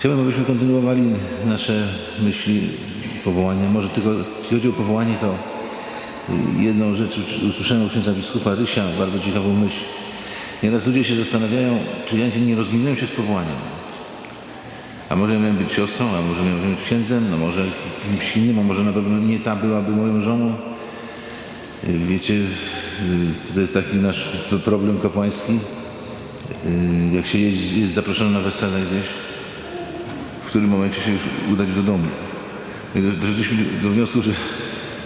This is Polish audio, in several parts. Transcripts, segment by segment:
Chciałbym, abyśmy kontynuowali nasze myśli, powołania. Może tylko, jeśli chodzi o powołanie, to jedną rzecz usłyszałem od księdza biskupa Rysia, bardzo ciekawą myśl. Nieraz ludzie się zastanawiają, czy ja nie rozminąłem się z powołaniem. A może miałem być siostrą, a może miałem być księdzem, no może kimś innym, a może na pewno nie ta byłaby moją żoną. Wiecie, to jest taki nasz problem kapłański. Jak się jest, jest zaproszony na wesele gdzieś, którym momencie się już udać do domu. I do- Doszliśmy do wniosku, że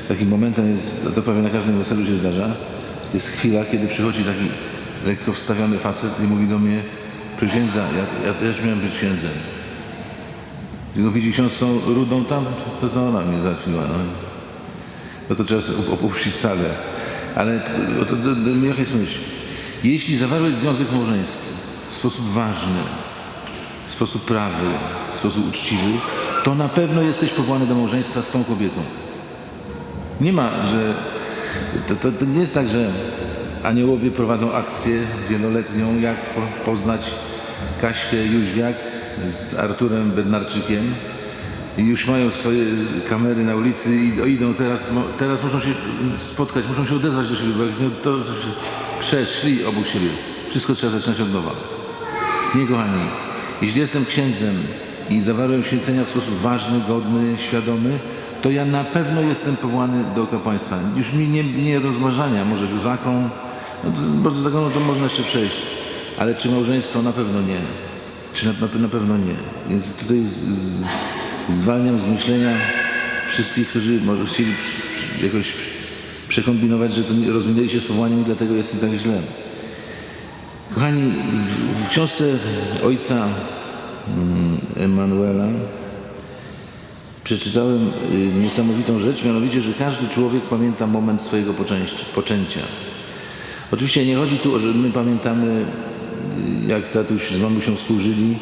takim momentem jest, to, to prawie na każdym weselu się zdarza, jest chwila, kiedy przychodzi taki lekko wstawiony facet i mówi do mnie, proszę księdza, ja, ja też miałem być księdzem. I no widzi ksiądz tą rudą tam, to, to ona mnie zaczniła. No. no to trzeba op- opuścić salę. Ale o to, to, to, jaka jest myśl? Jeśli zawarłeś związek małżeński w sposób ważny, w sposób prawy, w sposób uczciwy, to na pewno jesteś powołany do małżeństwa z tą kobietą. Nie ma, że. To, to, to nie jest tak, że aniołowie prowadzą akcję wieloletnią, jak po, poznać Kaśkę Jóźwiak z Arturem Bednarczykiem. I już mają swoje kamery na ulicy i idą teraz, teraz muszą się spotkać, muszą się odezwać do siebie, bo jak nie, to przeszli obok siebie. Wszystko trzeba zaczynać od nowa. Nie, kochani, jeśli jestem księdzem i zawarłem święcenia w sposób ważny, godny, świadomy, to ja na pewno jestem powołany do kapłaństwa. Już mi nie, nie rozważania, może zakon, no to, do zakonu to można jeszcze przejść, ale czy małżeństwo? Na pewno nie. Czy na, na, na pewno nie. Więc tutaj z, z, zwalniam z myślenia wszystkich, którzy może chcieli przy, przy, jakoś przekombinować, że to nie- rozminęli się z powołaniem i dlatego jest im tak źle. Kochani, w, książce ojca mm, Emanuela przeczytałem y, niesamowitą rzecz, mianowicie, że każdy człowiek pamięta moment swojego poczęcia. Oczywiście nie chodzi tu o, że my pamiętamy, y, jak tatuś z mamusią współżyli,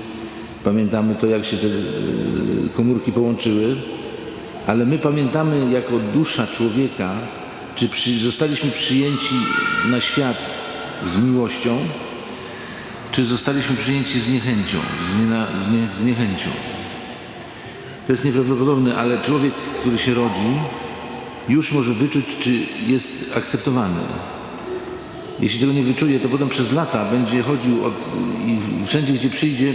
pamiętamy to, jak się te y, komórki połączyły, ale my pamiętamy jako dusza człowieka, czy przy, zostaliśmy przyjęci na świat z miłością, czy zostaliśmy przyjęci z niechęcią, z, z, nie, z niechęcią. To jest nieprawdopodobne, ale człowiek, który się rodzi, już może wyczuć, czy jest akceptowany. Jeśli tego nie wyczuje, to potem przez lata będzie chodził od, i wszędzie, gdzie przyjdzie,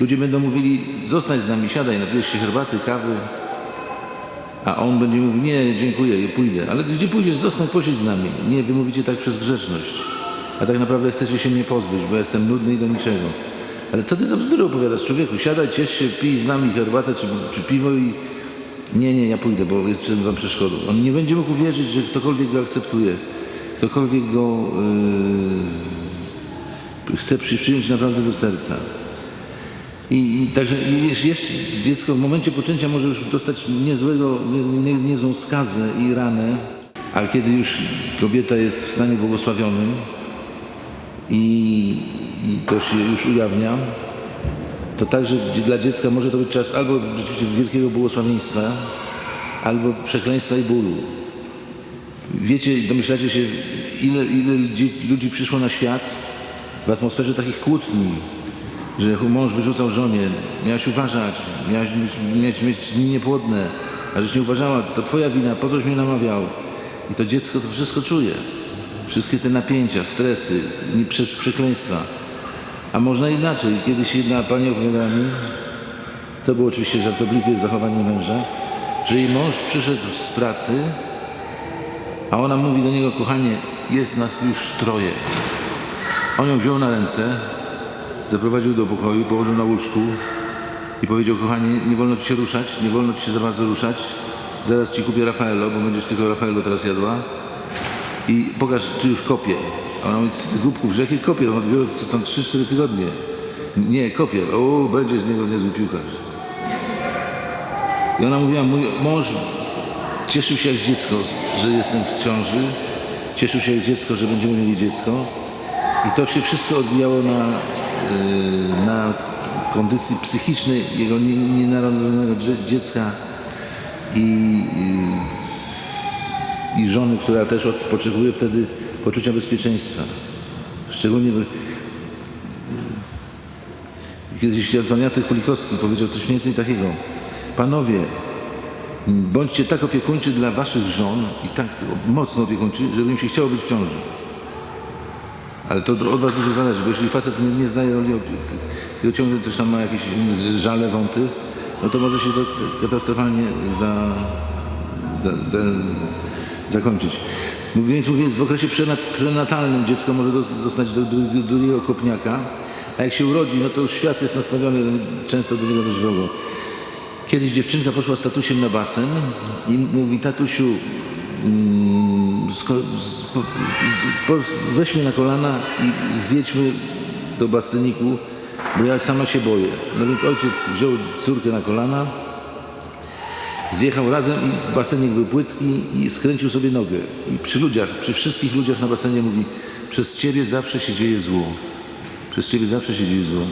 ludzie będą mówili, zostań z nami, siadaj, napijesz się herbaty, kawy, a on będzie mówił, nie, dziękuję, pójdę. Ale gdzie pójdziesz, zostań, posiedź z nami. Nie, wy mówicie tak przez grzeczność. A tak naprawdę chcecie się mnie pozbyć, bo jestem nudny i do niczego. Ale co ty za bzdury opowiadasz? Człowieku, siadaj, ciesz się, pij z nami herbatę czy, czy piwo i... Nie, nie, ja pójdę, bo jest przed wam przeszkodą. On nie będzie mógł uwierzyć, że ktokolwiek go akceptuje. Ktokolwiek go yy, chce przy, przyjąć naprawdę do serca. I, i także jeszcze dziecko w momencie poczęcia może już dostać niezłego, nie, nie, niezłą skazę i ranę, ale kiedy już kobieta jest w stanie błogosławionym i, i to się już ujawnia, to także dla dziecka może to być czas albo rzeczywiście wielkiego błogosławieństwa, albo przekleństwa i bólu. Wiecie, domyślacie się, ile, ile ludzi, przyszło na świat w atmosferze takich kłótni, że mąż wyrzucał żonie, miałaś uważać, miałaś mieć, mieć, mieć dni niepłodne, a żeś nie uważała, to twoja wina, po coś mnie namawiał. I to dziecko to wszystko czuje. Wszystkie te napięcia, stresy, przekleństwa. A można inaczej. Kiedyś jedna pani opowiadała mi, to było oczywiście żartobliwie zachowanie męża, że jej mąż przyszedł z pracy, a ona mówi do niego, kochanie, jest nas już troje. On ją wziął na ręce, zaprowadził do pokoju, położył na łóżku i powiedział, kochanie, nie wolno ci się ruszać, nie wolno ci się za bardzo ruszać. Zaraz ci kupię Rafaelo, bo będziesz tylko Rafaelo teraz jadła. I pokaż, czy już kopie. A ona mówi, ty głupku, że jakie kopie? On dopiero co tam 3-4 tygodnie. Nie, kopie. O, będzie z niego niezły piłkarz. I ona mówiła, mój mąż cieszył się jak dziecko, że jestem w ciąży. Cieszył się jak dziecko, że będziemy mieli dziecko. I to się wszystko odbijało na, yy, na kondycji psychicznej jego nie- nienarodzonego dzie- dziecka i, i, i żony, która też potrzebuje wtedy poczucia bezpieczeństwa. Szczególnie w- Kiedyś pan Jacek Kulikowski powiedział coś mniej więcej takiego. Panowie, bądźcie tak opiekuńczy dla waszych żon i tak mocno opiekuńczy, żeby im się chciało być w ciąży. Ale to od was dużo zależy, bo jeżeli facet nie, nie znaje roli tylko ciągle też tam ma jakieś żale, wąty, no to może się to katastrofalnie za, za, za, zakończyć. Więc mówiąc, w okresie prenatalnym dziecko może dos- dostać do, drugiego kopniaka, a jak się urodzi, no to już świat jest nastawiony często do niego dość wrogo. Kiedyś dziewczynka poszła z tatusiem na basen i mówi, tatusiu, mm, weź mnie na kolana i zjedźmy do baseniku, bo ja sama się boję. No więc ojciec wziął córkę na kolana, zjechał razem i basenik był płytki i skręcił sobie nogę. I przy ludziach, przy wszystkich ludziach na basenie mówi, przez ciebie zawsze się dzieje zło. Przez ciebie zawsze się dzieje zło.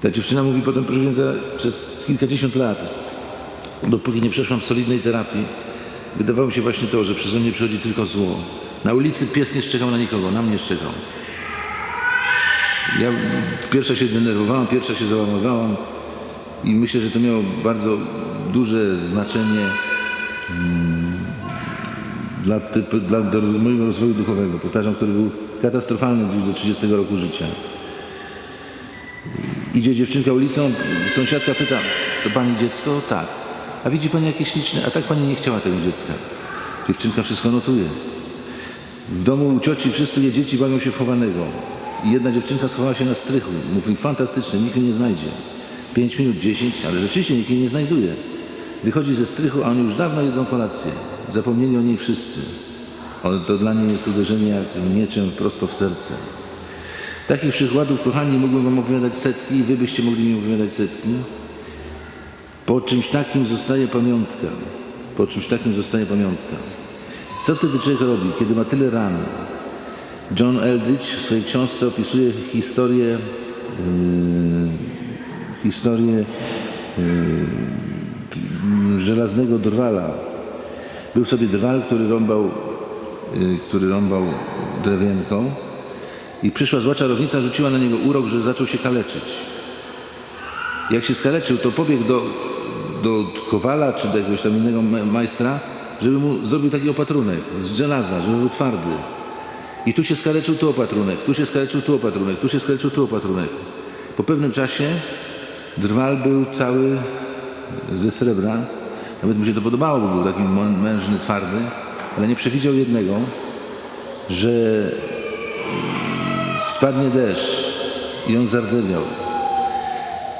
Ta dziewczyna mówi potem, proszę przez kilkadziesiąt lat, dopóki nie przeszłam solidnej terapii, wydawało mi się właśnie to, że przeze mnie przychodzi tylko zło. Na ulicy pies nie szczekał na nikogo, na mnie szczekał. Ja pierwsza się denerwowałam, pierwsza się załamywałam i myślę, że to miało bardzo duże znaczenie mm, dla, typ, dla do mojego rozwoju duchowego. Powtarzam, który był katastrofalny gdzieś do 30 roku życia. Idzie dziewczynka ulicą, sąsiadka pyta, to pani dziecko? Tak. A widzi pani jakieś śliczne? A tak pani nie chciała tego dziecka. Dziewczynka wszystko notuje. W domu u cioci wszyscy je dzieci bawią się w chowanego. I jedna dziewczynka schowała się na strychu. Mówi, fantastycznie, nikt mnie nie znajdzie. Pięć minut, dziesięć, ale rzeczywiście nikt jej nie znajduje. Wychodzi ze strychu, a oni już dawno jedzą kolację. Zapomnieli o niej wszyscy. To dla niej jest uderzenie jak mieczem prosto w serce. Takich przykładów, kochani, mógłbym wam opowiadać setki i wy byście mogli mi opowiadać setki. Po czymś takim zostaje pamiątka. Po czymś takim zostaje pamiątka. Co wtedy człowiek robi, kiedy ma tyle ran? John Eldridge w swojej książce opisuje historię, yy, historię yy, żelaznego drwala. Był sobie drwal, który rąbał, yy, który rąbał drewienką i przyszła zła czarownica, rzuciła na niego urok, że zaczął się kaleczyć. Jak się skaleczył, to pobiegł do, do kowala czy do jakiegoś tam innego ma- majstra, żeby mu zrobił taki opatrunek z żelaza, żeby był twardy. I tu się skaleczył, tu opatrunek, tu się skaleczył, tu opatrunek, tu się skaleczył, tu opatrunek. Po pewnym czasie drwal był cały ze srebra. Nawet mu się to podobało, bo był taki mę- mężny, twardy, ale nie przewidział jednego, że spadnie deszcz i on zardzewiał.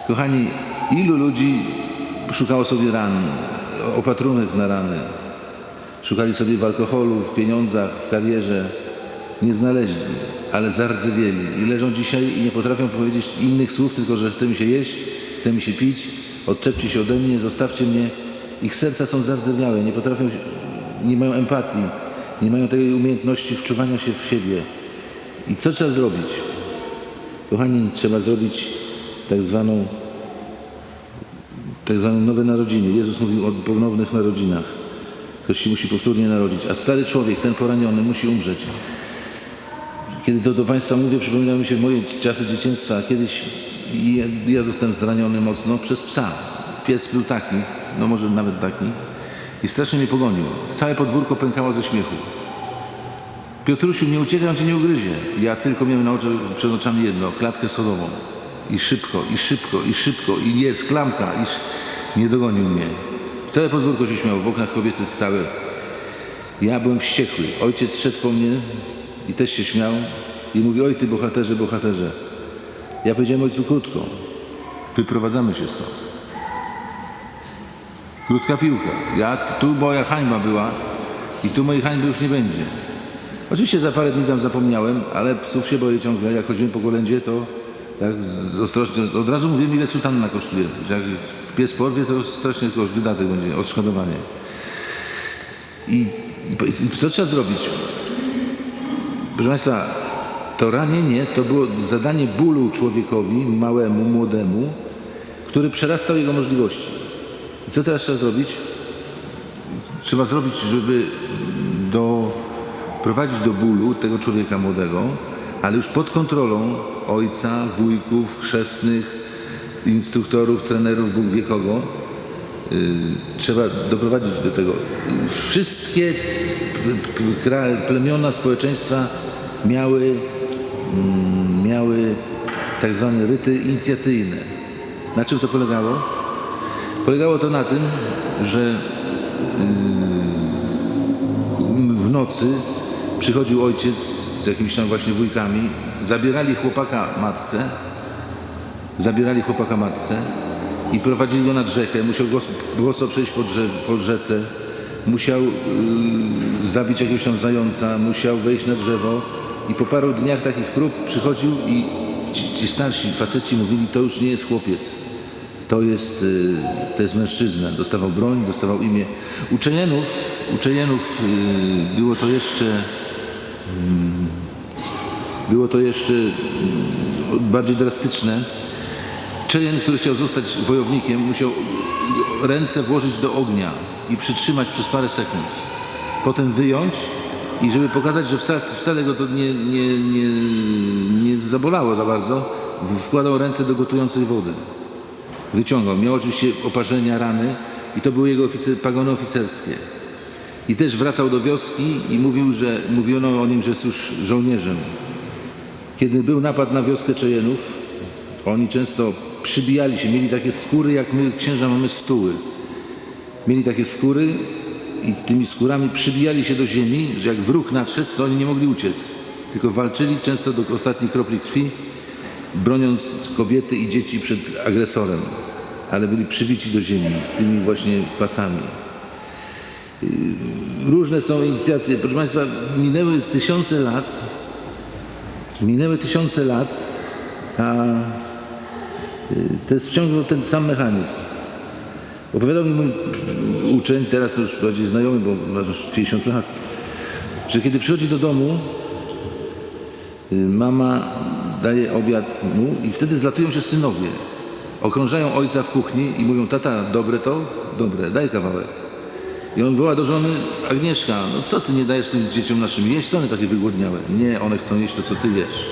Kochani, ilu ludzi szukało sobie ran, opatrunek na rany? Szukali sobie w alkoholu, w pieniądzach, w karierze. Nie znaleźli, ale zardzewieli. I leżą dzisiaj i nie potrafią powiedzieć innych słów, tylko że chce mi się jeść, chce mi się pić, odczepcie się ode mnie, zostawcie mnie. Ich serca są zardzewiałe, nie potrafią, nie mają empatii, nie mają tej umiejętności wczuwania się w siebie. I co trzeba zrobić? Kochani, trzeba zrobić tak zwaną tak zwane nowe narodziny. Jezus mówił o ponownych narodzinach. Ktoś się musi powtórnie narodzić, a stary człowiek, ten poraniony, musi umrzeć. Kiedy to do Państwa mówię, przypominają mi się moje czasy dzieciństwa. Kiedyś ja, ja zostałem zraniony mocno przez psa. Pies był taki, no może nawet taki, i strasznie mnie pogonił. Całe podwórko pękało ze śmiechu. Piotrusiu, nie uciekaj, on cię nie ugryzie. Ja tylko miałem na oczy, przed oczami jedno, klatkę sodową. I szybko, i szybko, i szybko, i jest klamka, i sz... nie dogonił mnie. Całe podwórko się śmiało, w oknach kobiety stały. Ja byłem wściekły. Ojciec szedł po mnie i też się śmiał i mówi, oj ty bohaterze, bohaterze. Ja powiedziałem ojcu krótko, wyprowadzamy się stąd. Krótka piłka. Ja, tu moja hańba była i tu mojej hańby już nie będzie. Oczywiście za parę dni tam zapomniałem, ale psów się boję ciągle. Jak chodziłem po kolędzie, to tak ostrożnie, od razu mówiłem, ile sutanna kosztuje. Jak pies porwie, to strasznie koszt, wydatek będzie, odszkodowanie. I, i, I co trzeba zrobić? Proszę Państwa, to ranienie to było zadanie bólu człowiekowi, małemu, młodemu, który przerastał jego możliwości. I co teraz trzeba zrobić? Trzeba zrobić, żeby doprowadzić do bólu tego człowieka młodego, ale już pod kontrolą ojca, wujków, chrzestnych, instruktorów, trenerów, Bóg wie kogo. Y, Trzeba doprowadzić do tego. Wszystkie plemiona społeczeństwa miały, miały tak zwane ryty inicjacyjne. Na czym to polegało? Polegało to na tym, że w nocy przychodził ojciec z jakimiś tam właśnie wujkami, zabierali chłopaka matce, zabierali chłopaka matce i prowadzili go nad rzekę. Musiał boso przejść po, drzew, po rzece, musiał y, zabić jakiegoś tam zająca, musiał wejść na drzewo i po paru dniach takich prób przychodził i ci, ci starsi faceci mówili, to już nie jest chłopiec. To jest, y, to jest mężczyzna. Dostawał broń, dostawał imię. U Czejenów, y, było to jeszcze mm, było to jeszcze mm, bardziej drastyczne. Czejen, który chciał zostać wojownikiem, musiał ręce włożyć do ognia i przytrzymać przez parę sekund. Potem wyjąć i żeby pokazać, że wcale, wcale go to nie, nie, nie, nie zabolało za bardzo, wkładał ręce do gotującej wody wyciągał. Miał oczywiście oparzenia, rany i to były jego oficer, pagony oficerskie. I też wracał do wioski i mówił, że mówiono o nim, że jest już żołnierzem. Kiedy był napad na wioskę Czejenów, oni często przybijali się, mieli takie skóry, jak my księża mamy stuły. Mieli takie skóry i tymi skórami przybijali się do ziemi, że jak wróg nadszedł, to oni nie mogli uciec. Tylko walczyli często do ostatniej kropli krwi broniąc kobiety i dzieci przed agresorem, ale byli przybici do ziemi tymi właśnie pasami. Yy, Różne są inicjacje. Proszę Państwa, minęły tysiące lat, minęły tysiące lat, a yy, to jest wciąż ten sam mechanizm. Opowiadał mi mój uczeń, teraz to już bardziej znajomy, bo ma już 50 lat, że kiedy przychodzi do domu, Y, Mama daje obiad mu i wtedy zlatują się synowie. Okrążają ojca w kuchni i mówią, tata, dobre to? Dobre, daj kawałek. I on woła do żony, Agnieszka, no co ty nie dajesz tym dzieciom naszym jeść? Co one takie wygłodniałe? Nie, one chcą jeść to, co ty jesz.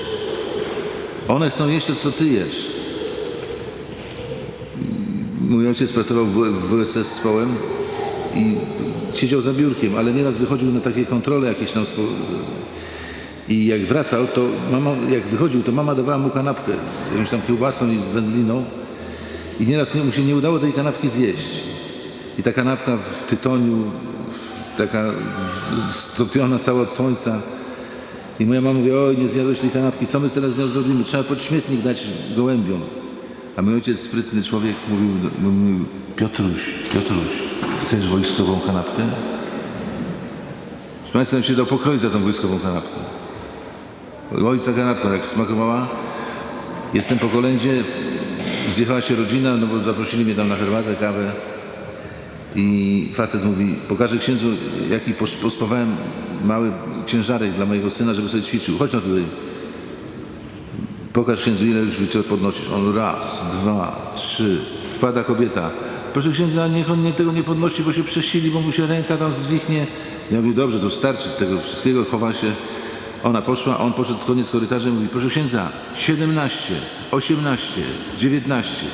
One chcą jeść to, co ty jesz. Mój ojciec pracował w, w WSS z Połem i siedział za biurkiem, ale nieraz wychodził na takie kontrole jakieś tam i jak wracał, to mama, jak wychodził, to mama dawała mu kanapkę z jakąś tam kiełbasą i z wędliną. I nieraz nie, mu się nie udało tej kanapki zjeść. I ta kanapka w tytoniu, taka stopiona cała od słońca. I moja mama mówi, oj, nie zjadłeś tej kanapki, co my teraz z nią zrobimy? Trzeba pod śmietnik dać gołębiom. A mój ojciec, sprytny człowiek, mówił, mówił Piotruś, Piotruś, chcesz wojskową kanapkę? Proszę Państwa, się dał pokroić za tą wojskową kanapkę. Ojca kanapka jak smakowała. Jestem po kolędzie, zjechała się rodzina, no bo zaprosili mnie tam na herbatę, kawę. I facet mówi, pokażę księdzu, jaki pos- pospawałem mały ciężarek dla mojego syna, żeby sobie ćwiczył. Chodź no tutaj. Pokaż księdzu, ile już wieczór podnosisz. On raz, dwa, trzy. Wpada kobieta. Proszę księdza, niech on tego nie podnosi, bo się przesili, bo mu się ręka tam zwichnie. Ja mówię, dobrze, to starczy tego wszystkiego, chowa się. Ona poszła, on poszedł w koniec korytarza i mówi, proszę księdza, 17, 18, 19.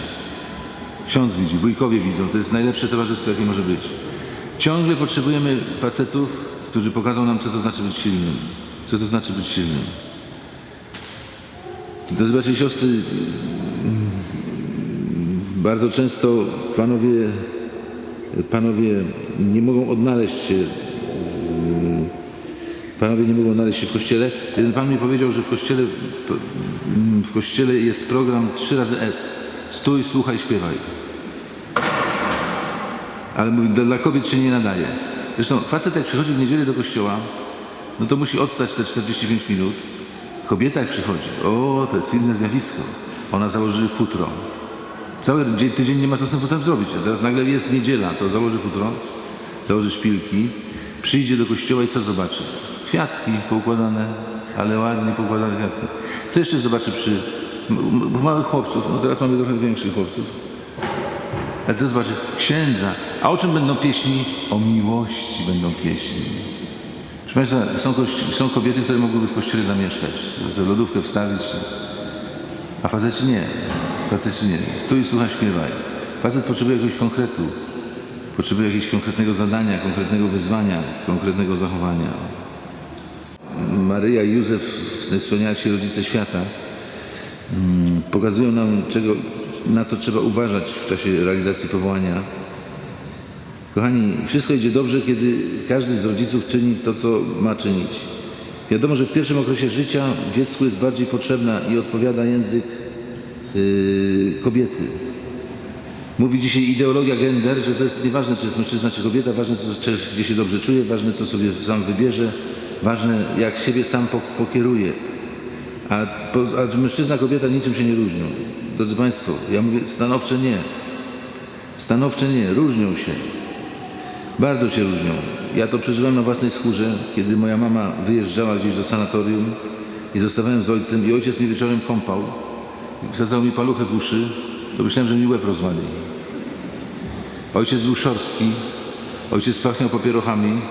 Ksiądz widzi, wujkowie widzą, to jest najlepsze towarzystwo, jakie może być. Ciągle potrzebujemy facetów, którzy pokażą nam, co to znaczy być silnym. Co to znaczy być silnym. Drodzy bracia siostry, bardzo często panowie, panowie nie mogą odnaleźć się mm, Panowie nie mogą odnaleźć się w kościele. Jeden pan mi powiedział, że w kościele, w kościele jest program 3 razy S. Stój, słuchaj, śpiewaj. Ale mówi, dla kobiet się nie nadaje. Zresztą facet jak przychodzi w niedzielę do kościoła, no to musi odstać te 45 minut. Kobieta jak przychodzi, o, to jest inne zjawisko. Ona założy futro. Cały dzień, tydzień nie ma co z tym futrem zrobić. A teraz nagle jest niedziela, to założy futro, założy szpilki, przyjdzie do kościoła i co zobaczy? Kwiatki poukładane, ale ładnie poukładane kwiatki. Co jeszcze zobaczy przy małych chłopców? No teraz mamy trochę większych chłopców. Ale co zobaczy? Księdza. A o czym będą pieśni? O miłości będą pieśni. Państwa, są, są kobiety, które mogłyby w kościele zamieszkać, lodówkę wstawić, a faceci nie. Faceci nie. Stój, słuchaj, śpiewaj. Facet potrzebuje jakiegoś konkretu. Potrzebuje jakiegoś konkretnego zadania, konkretnego wyzwania, konkretnego zachowania. Maryja i Józef, wspanialsi rodzice świata, mm, pokazują nam, czego, na co trzeba uważać w czasie realizacji powołania. Kochani, wszystko idzie dobrze, kiedy każdy z rodziców czyni to, co ma czynić. Wiadomo, że w pierwszym okresie życia dziecku jest bardziej potrzebna i odpowiada język yy, kobiety. Mówi dzisiaj ideologia gender, że to jest nieważne, czy jest mężczyzna, czy kobieta, ważne, co, czy, gdzie się dobrze czuje, ważne, co sobie sam wybierze, ważne, jak siebie sam po, pokieruje. A, a mężczyzna, kobieta niczym się nie różnią. Drodzy Państwo, ja mówię stanowcze nie. Stanowcze nie, różnią się. Bardzo się różnią. Ja to przeżyłem na własnej skórze, kiedy moja mama wyjeżdżała gdzieś do sanatorium i zostawałem z ojcem i ojciec mnie wieczorem kąpał. Wsadzał mi paluchę w uszy, to myślałem, że mi łeb rozwali. Ojciec był szorstki, ojciec pachniał papierochami,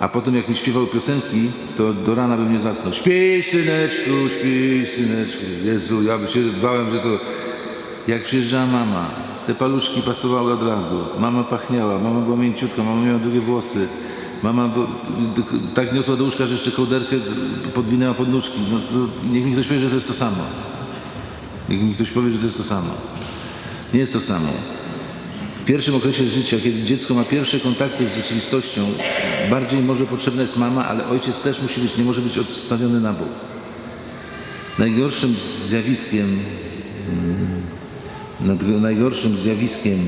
a potem jak mi śpiewał piosenki, to do rana bym nie zasnął. Śpij syneczku, śpij syneczku. Jezu, ja by się bałem, że to jak przyjeżdżała mama, te paluszki pasowały od razu. Mama pachniała, mama była mięciutka, mama miała długie włosy. Mama bo, tak niosła do łóżka, że jeszcze kołderkę podwinęła pod nóżki. No to niech mi ktoś powie, że to jest to samo. Niech mi ktoś powie, że to jest to samo. Nie jest to samo. W pierwszym okresie życia, kiedy dziecko ma pierwsze kontakty z rzeczywistością, bardziej może potrzebna jest mama, ale ojciec też musi być, nie może być odstawiony na bok. Najgorszym zjawiskiem, najgorszym zjawiskiem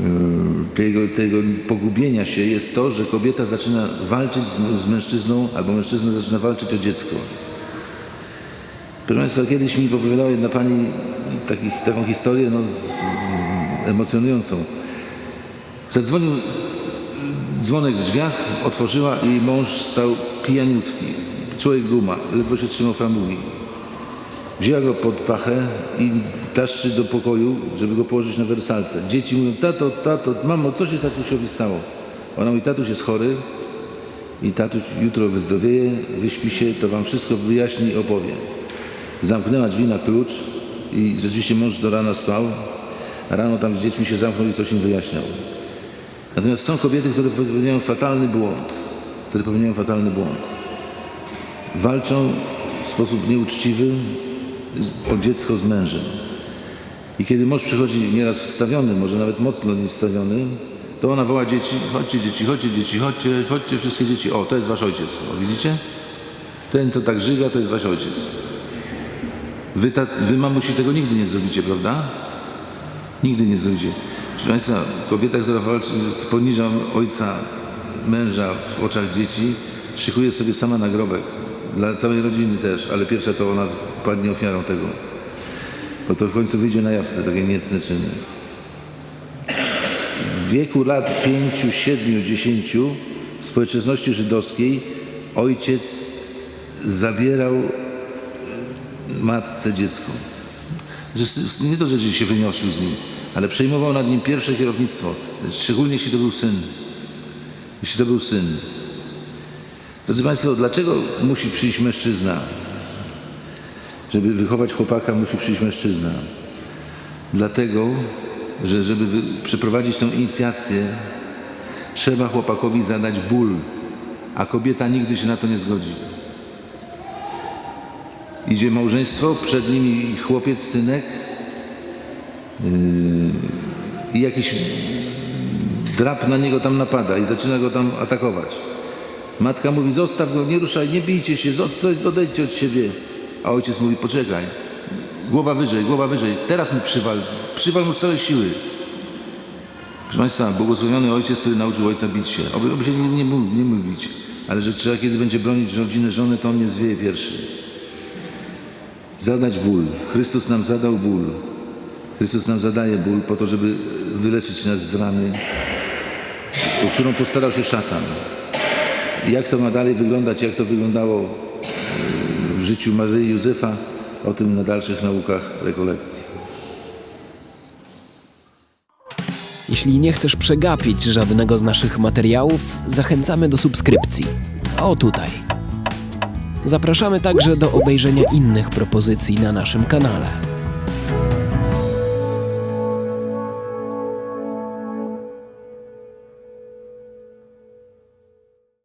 mm, tego, tego pogubienia się jest to, że kobieta zaczyna walczyć z, z mężczyzną, albo mężczyzna zaczyna walczyć o dziecko. Proszę Państwa, kiedyś mi opowiadała jedna pani takich, taką historię no, emocjonującą. Zadzwonił dzwonek w drzwiach, otworzyła i mąż stał pijaniutki. Człowiek guma, ledwo się trzymał framugi. Wzięła go pod pachę i taszczy do pokoju, żeby go położyć na wersalce. Dzieci mówią, tato, tato, mamo, co się tatusiowi stało? Ona mówi, tatuś jest chory i tatuś jutro wyzdrowieje, wyśpi się, to wam wszystko wyjaśni i opowie. Zamknęła drzwi na klucz i rzeczywiście mąż do rana spał, rano tam z dziećmi się zamknął i coś im wyjaśniał. Natomiast są kobiety, które popełniają fatalny błąd, które popełniają fatalny błąd. Walczą w sposób nieuczciwy o dziecko z mężem. I kiedy mąż przychodzi nieraz wstawiony, może nawet mocno wstawiony, to ona woła dzieci, chodźcie dzieci, chodźcie dzieci, chodźcie, chodźcie wszystkie dzieci. O, to jest wasz ojciec. O, widzicie? Ten, to tak żyga, to jest wasz ojciec. Wy, ta, wy mamusi tego nigdy nie zrobicie, prawda? Nigdy nie zrobicie. Proszę Państwa, kobieta, która walczy, poniża ojca, męża w oczach dzieci, szykuje sobie sama nagrobek. Dla całej rodziny też, ale pierwsza to ona padnie ofiarą tego. Bo to w końcu wyjdzie na jaw takie niecne czyny. W wieku lat 5, 7, 10 w społeczności żydowskiej ojciec zabierał matce dziecko. Nie to, że się wyniosł z nim, ale przejmował nad nim pierwsze kierownictwo, szczególnie jeśli to był syn. Jeśli to był syn. Drodzy Państwo, dlaczego musi przyjść mężczyzna? Żeby wychować chłopaka, musi przyjść mężczyzna. Dlatego, że żeby przeprowadzić tę inicjację, trzeba chłopakowi zadać ból, a kobieta nigdy się na to nie zgodzi. Idzie małżeństwo, przed nimi chłopiec, synek yy, i jakiś drap na niego tam napada i zaczyna go tam atakować. Matka mówi, zostaw go, nie ruszaj, nie bijcie się, odejdźcie od siebie. A ojciec mówi, poczekaj, głowa wyżej, głowa wyżej, teraz mi przywal, przywal mu z całej siły. Proszę Państwa, błogosławiony ojciec, który nauczył ojca bić się. Oby, oby się nie, nie, mógł, nie mógł ale że trzeba, kiedy będzie bronić rodziny żony, to on nie zwieje pierwszy. Zadać ból. Chrystus nam zadał ból. Chrystus nam zadaje ból po to, żeby wyleczyć nas z rany, o którą postarał się szatan. Jak to ma dalej wyglądać, jak to wyglądało w życiu Maryi Józefa, o tym na dalszych naukach rekolekcji. Jeśli nie chcesz przegapić żadnego z naszych materiałów, zachęcamy do subskrypcji. O tutaj. Zapraszamy także do obejrzenia innych propozycji na naszym kanale.